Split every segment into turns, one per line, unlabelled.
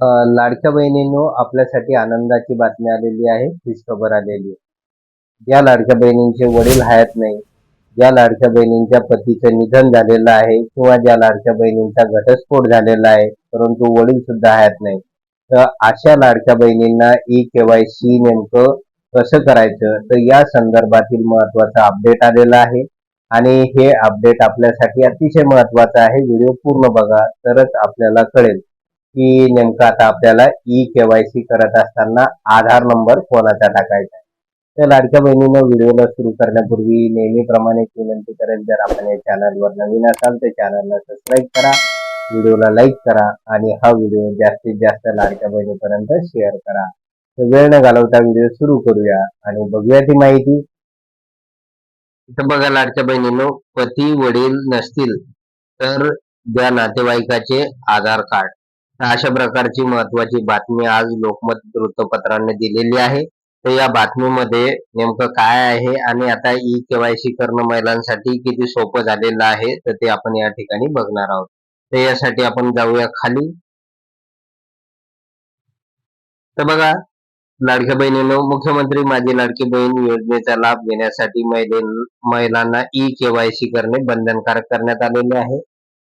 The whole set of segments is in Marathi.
लाडक्या बहिणींनो आपल्यासाठी आनंदाची बातमी आलेली आहे खुशखबर आलेली आहे. ज्या लाडक्या बहिणींचे वडील हयात नाही ज्या लाडक्या बहिणींच्या पतीचं निधन झालेलं आहे किंवा ज्या लाडक्या बहिणींचा घटस्फोट झालेला आहे परंतु वडील सुद्धा हयात नाही. तर अशा लाडक्या बहिणींना ई केवायसी नेमकं कसं करायचं? तर या संदर्भातील महत्त्वाचा अपडेट आलेला आहे. आणि हे अपडेट आपल्यासाठी अतिशय महत्वाचं आहे. व्हिडिओ पूर्ण बघा तरच आपल्याला कळेल. की नेमकं आता आपल्याला ई केवायसी करत असताना आधार नंबर कोणाचा टाकायचा आहे? तर लाडक्या बहिणीनं व्हिडिओला सुरू करण्यापूर्वी नेहमीप्रमाणे विनंती करेल जर आपण या चॅनलवर नवीन असाल तर चॅनलला सबस्क्राईब करा व्हिडिओला लाईक करा आणि हा व्हिडिओ जास्तीत जास्त लाडक्या बहिणीपर्यंत शेअर करा. तर वेळ न घालवता व्हिडिओ सुरू करूया आणि बघूया ती माहिती. इथं बघा लाडक्या बहिणीनो पती वडील नसतील तर ज्या नातेवाईकाचे आधार कार्ड अशा प्रकारची महत्वाची बातमी आज लोकमत वृत्तपत्राने दिलेली आहे. तर या बातमीमध्ये नेमकं काय आहे आणि आता ई केवायसी करणं महिलांसाठी किती सोपं झालेलं आहे तर ते आपण या ठिकाणी बघणार आहोत. तर यासाठी आपण जाऊया खाली. तर बघा लाडक्या बहिणीनं मुख्यमंत्री माझी लाडकी बहीण योजनेचा लाभ घेण्यासाठी महिलांना ई केवायसी करणे बंधनकारक करण्यात आलेले आहे.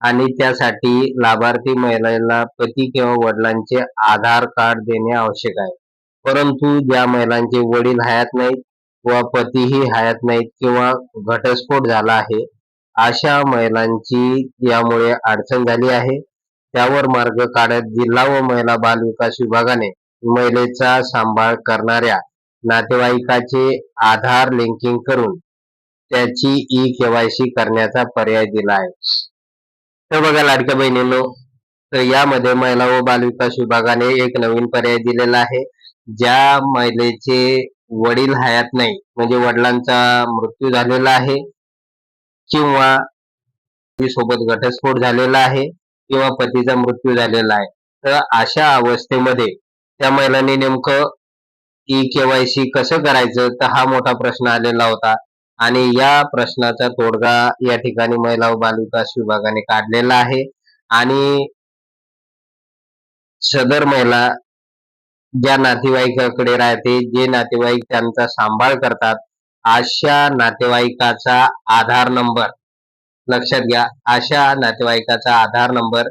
आणि त्यासाठी लाभार्थी महिलांना पती किंवा वडिलांचे आधार कार्ड देणे आवश्यक आहे. परंतु ज्या महिलांचे वडील हयात नाहीत व पतीही हयात नाहीत किंवा घटस्फोट झाला आहे अशा महिलांची यामुळे अडचण झाली आहे. त्यावर मार्ग काढत जिल्हा व महिला बाल विकास विभागाने महिलेचा सांभाळ करणाऱ्या नातेवाईकाचे आधार लिंकिंग करून त्याची ई केवायसी करण्याचा पर्याय दिला आहे. तर बघा लाडक्या बहिणींनो तर यामध्ये महिला व बालविकास विभागाने एक नवीन पर्याय दिलेला आहे. ज्या महिलेचे वडील हयात नाही म्हणजे वडिलांचा मृत्यू झालेला आहे किंवा सोबत घटस्फोट झालेला आहे किंवा पतीचा मृत्यू झालेला आहे. तर अशा अवस्थेमध्ये त्या महिलांनी नेमकं ई केवायसी कसं करायचं? तर हा मोठा प्रश्न आलेला होता. आणि या प्रश्नाचा तोडगा या ठिकाणी महिला व बालविकास विभागाने काढलेला आहे. आणि सदर महिला ज्या नातेवाईकाकडे राहते जे नातेवाईक त्यांचा सांभाळ करतात अशा नातेवाईकाचा आधार नंबर लक्षात घ्या अशा नातेवाईकाचा आधार नंबर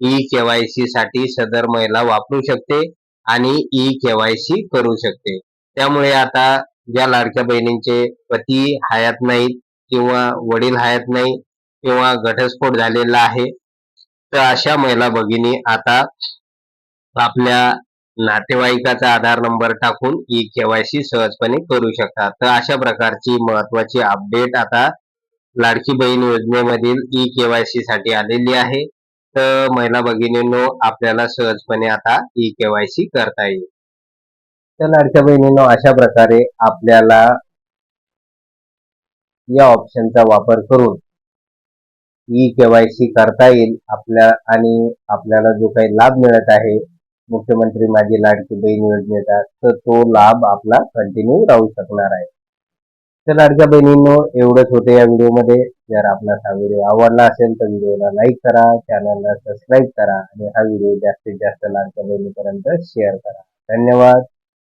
ई केवायसी साठी सदर महिला वापरू शकते आणि ई केवायसी करू शकते. त्यामुळे आता ज्या लाडक्या बहिणींचे पती हयात नाहीत किंवा वडील हयात नाही किंवा घटस्फोट झालेला आहे तर अशा महिला भगिनी आता आपल्या नातेवाईकाचा आधार नंबर टाकून ई केवायसी सहजपणे करू शकतात. तर अशा प्रकारची महत्वाची अपडेट आता लाडकी बहीण योजनेमधील ई केवायसी साठी आलेली आहे. तर महिला भगिनींनो आपल्याला सहजपणे आता ई केवायसी करता येईल. तर लाडक्या बहिणींनो अशा प्रकारे आपल्याला या ऑप्शनचा वापर करून ई केवायसी करता येईल आपल्या आणि आपल्याला जो काही लाभ मिळत आहे मुख्यमंत्री माझी लाडकी बहीण योजनेचा तर तो लाभ आपला कंटिन्यू राहू शकणार आहे. तर लाडक्या बहिणींनो एवढंच होतं या व्हिडिओमध्ये. जर आपला हा व्हिडिओ आवडला असेल तर व्हिडिओला लाईक करा चॅनलला सबस्क्राईब करा आणि हा व्हिडिओ जास्तीत जास्त लाडक्या बहिणीपर्यंत शेअर करा. धन्यवाद.